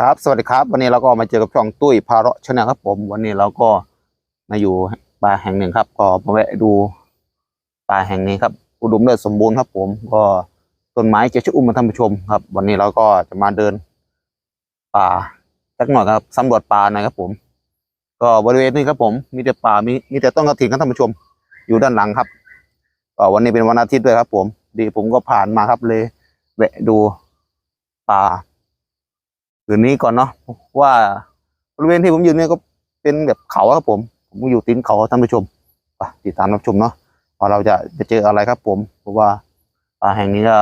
ครับสวัสดีครับ วันนี้เราก็มาเจอกับช่องตุ้ยพาระชนลครับผม วันนี้เราก็มาอยู่ป่าแห่งหนึ่งครับ ก็มาแวะดูป่าแห่งนี้ครับ อุดมด้วยสมบูรณ์ครับ ผมก็ต้นไม้จะชุ่มมาท่านผู้ชมครับ วันนี้เราก็จะมาเดิน ป่าสักหน่อยครับสำรวจป่าหน่อยครับผม ก็บริเวณนี้ครับผม มีแต่ป่ามีมีแต่ต้นกระถิ่นครับท่านผู้ชม อยู่ด้านหลังครับก็วันนี้เป็นวันอาทิตย์ด้วยครับ ผม ดีผมก็ผ่านมาครับเลย แวะดูป่า คืนนี้ก่อนเนาะว่าบริเวณที่ผมอยู่เนี่ยก็เป็นแบบเขาครับผม ผมอยู่ตีนเขาท่านผู้ชมไปติดตามรับชมเนาะว่าเราจะจะเจออะไรครับ ผมเพราะว่าป่าแห่งนี้ก็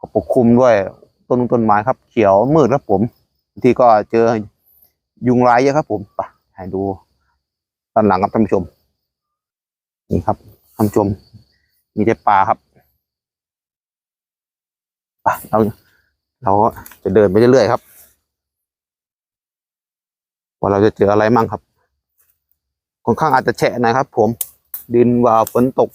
ก็ปกคลุมด้วยต้นต้นไม้ครับ เขียวมืดครับผมบางทีก็เจอยุงลายเยอะครับ ผมไปให้ดูด้านหลังครับท่านผู้ชม นี่ครับท่านผู้ชม มีแต่ป่าครับไปเรา เราก็จะเดินไปเรื่อยๆครับ ว่าเราจะเจออะไรมั่งครับค่อนข้างอาจจะแฉะหนะครับ ผม ดินว่าฝนตก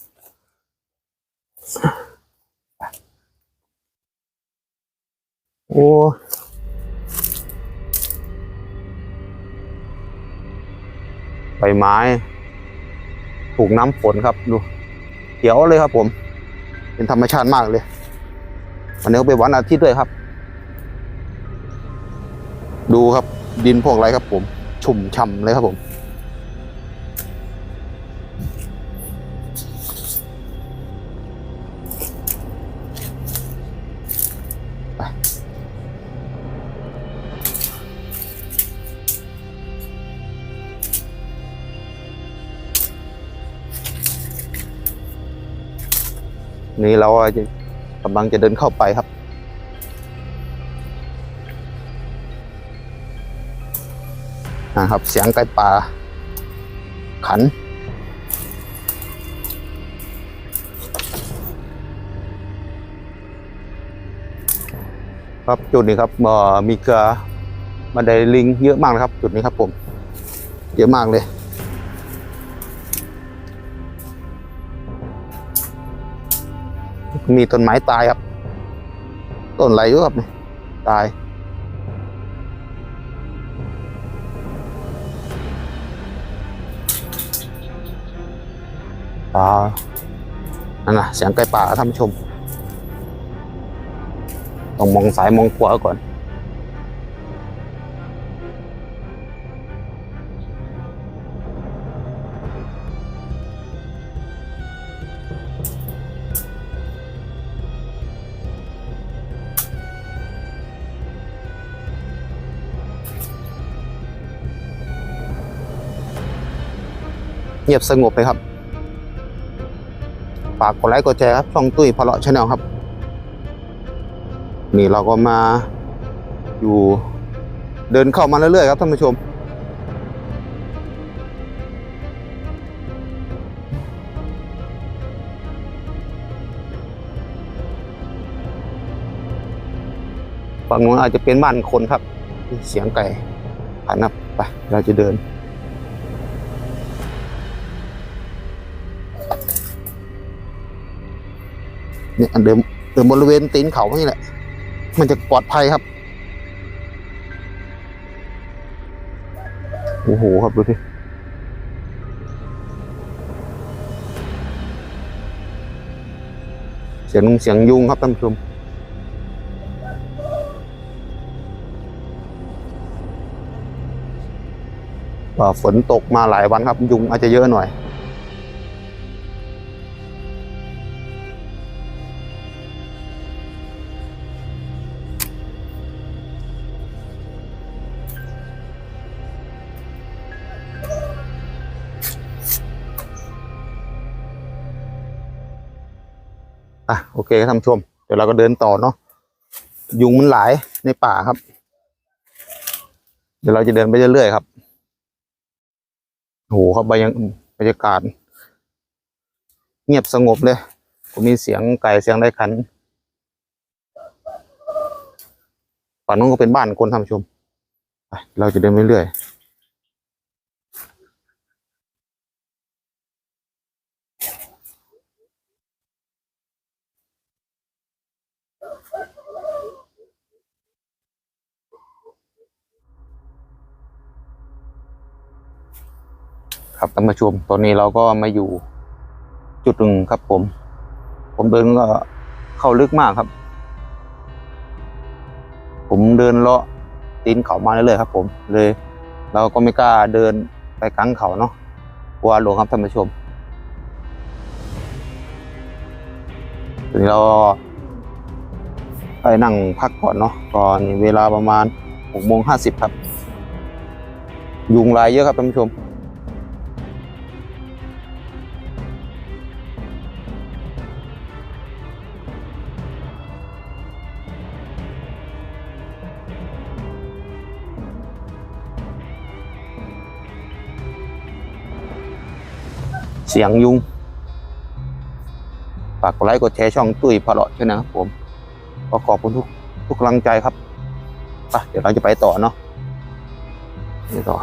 โอ้ใบไม้ ถูกน้ำฝนครับดูเขียวเลยครับผม เป็นธรรมชาติมากเลยวันนี้ก็เป็นวันอาทิตย์ด้วยครับ ดูครับดินพวกไรครับผม ชุ่มช่ำเลยครับผมไปนี่เราจะกำลังจะเดินเข้าไปครับ นะครับ เสียงไก่ป่าขัน ครับจุดนี้ครับมีเกลือบันไดลิงเยอะมากนะครับ จุดนี้ครับผม เยอะมากเลยมีต้นไม้ตายครับ ต้นอะไรอยู่ครับตาย อ่านั่นนะเสียงไก่ป่าท่านผู้ชม ต้องมองซ้ายมองขวาก่อน เงียบสงบเลยครับากกดไลค์กดแชร์ครับช่องตุ้ยพะเลาะชาแนลครับ นี่เราก็มาอยู่เดินเข้ามาเรื่อยๆครับท่านผู้ชม ฝั่งนู้นอาจจะเป็นบ้านคนครับ เสียงไก่ผ่านนับไปเราจะเดิน เนี่ยเดินเดินบริเวณตีนเขานี่แหละ มันจะปลอดภัยครับ โอ้โหครับดูสิเสียงเสียงยุงครับท่านผู้ชมว่าฝนตกมาหลายวันครับ ยุงอาจจะเยอะหน่อย อะโอเคครับท่านชม เดี๋ยวเราก็เดินต่อเนาะยุงมันหลายในป่าครับ เดี๋ยวเราจะเดินไปเรื่อยๆครับโอ้โหครับบรรยากบรรยากาศ เงียบสงบเลยผมมีเสียงไก่เสียงได้ขันฝั่งนู้นก็เป็นบ้านคนท่านชม เราจะเดินไปเรื่อย ท่านผู้ชมตอนนี้เราก็มาอยู่ จุดหนึ่งครับผม ผมเดินก็เข้าลึกมากครับ ผมเดินเลาะตีนเขามาเรื่อยๆครับ ผมเลย เราก็ไม่กล้าเดินไปกลางเขาเนาะกลัวหลงครับท่านผู้ชมตอนนี้เราไปนั่งพักก่อนเนาะก่อนเวลาประมาณหกโมงห้าสิบครับ ยุงลายเยอะครับท่านผู้ชม เสียงยุงฝากกดไลค์กดแชร์ช่องตุ้ยพะเลาะด้วยนะครับผมก็ขอบคุณทุกทุกกำลังใจครับไปเดี๋ยวเราจะไปต่อเนาะไปต่อ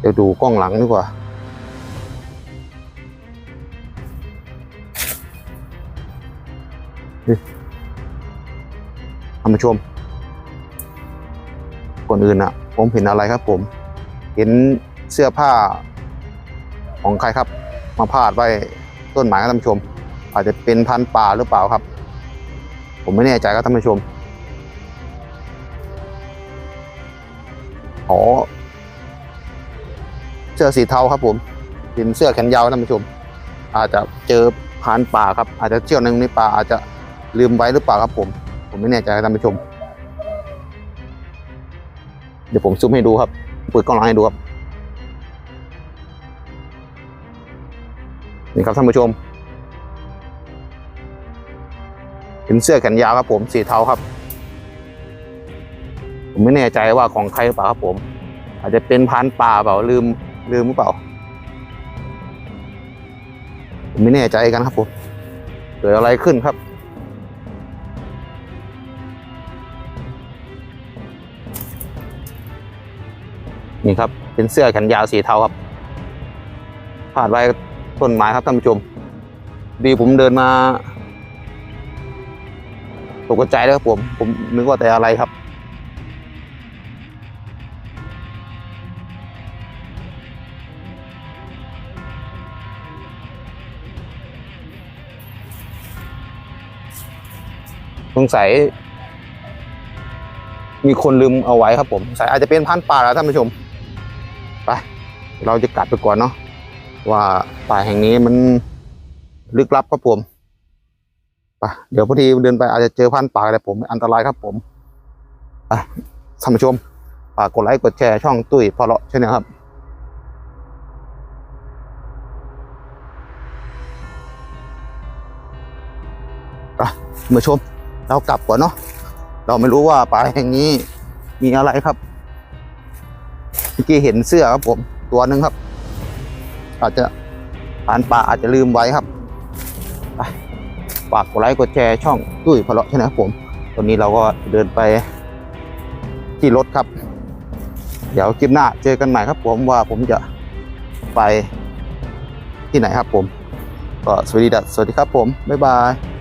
เดี๋ยวดูกล้องหลังดีกว่า ท่านผู้ชม ก่อนอื่นอะ ผมเห็นอะไรครับผม เห็นเสื้อผ้าของใครครับ มาพาดไว้ต้นไม้ครับท่านผู้ชม อาจจะเป็นพันธุ์ป่าหรือเปล่าครับ ผมไม่แน่ใจครับท่านผู้ชมอ๋อเสื้อสีเทาครับผมเป็นเสื้อแขนยาวท่านผู้ชม อาจจะเจอพรานป่าครับ อาจจะเที่ยวในป่าอาจจะลืมไว้หรือเปล่าครับผม ผมไม่แน่ใจครับท่านผู้ชม เดี๋ยวผมซูมให้ดูครับเปิดกล้องหลังให้ดูครับนี่ครับท่านผู้ชม เป็นเสื้อแขนยาวครับผมสีเทาครับ ผมไม่แน่ใจว่าของใครหรือเปล่าครับผม อาจจะเป็นพรานป่าเปล่าลืมลืมหรือเปล่า ผมไม่แน่ใจกันครับผมเกิดอะไรขึ้นครับ นี่ครับ เป็นเสื้อแขนยาวสีเทาครับพาดไว้ต้นไม้ครับท่านผู้ชม ดีผมเดินมาตกใจเลยครับผมผมนึกว่าแต่อะไรครับ สงสัยมีคนลืมเอาไว้ครับผมสงสัยอาจจะเป็นพันธุ์ป่าแล้วท่านผู้ชม เราจะกลับไปก่อนเนาะว่าป่าแห่งนี้มันลึกลับครับผมไปเดี๋ยวพอดีเดินไปอาจจะเจอพันธุ์ป่าอะไรผมอันตรายครับผมไปท่านผู้ชมฝากกดไลค์กดแชร์ช่องตุ้ยพอเลาะใช่ไหมครับไปท่าชมเรากลับก่อนเนาะเราไม่รู้ว่าป่าแห่งนี้มีอะไรครับเมื่อกี้เห็นเสื้อครับผม ตัวหนึ่งครับ อาจจะผ่านป่าอาจจะลืมไว้ครับไปฝากกดไลค์กดแชร์ช่องตุ้ยพะเลาะใช่ไหมครับผมตอนนี้เราก็เดินไปที่รถครับ เดี๋ยวคลิปหน้าเจอกันใหม่ครับผมว่าผมจะไปที่ไหนครับผม ก็สวัสดีดัสวัสดีครับผม บ๊ายบาย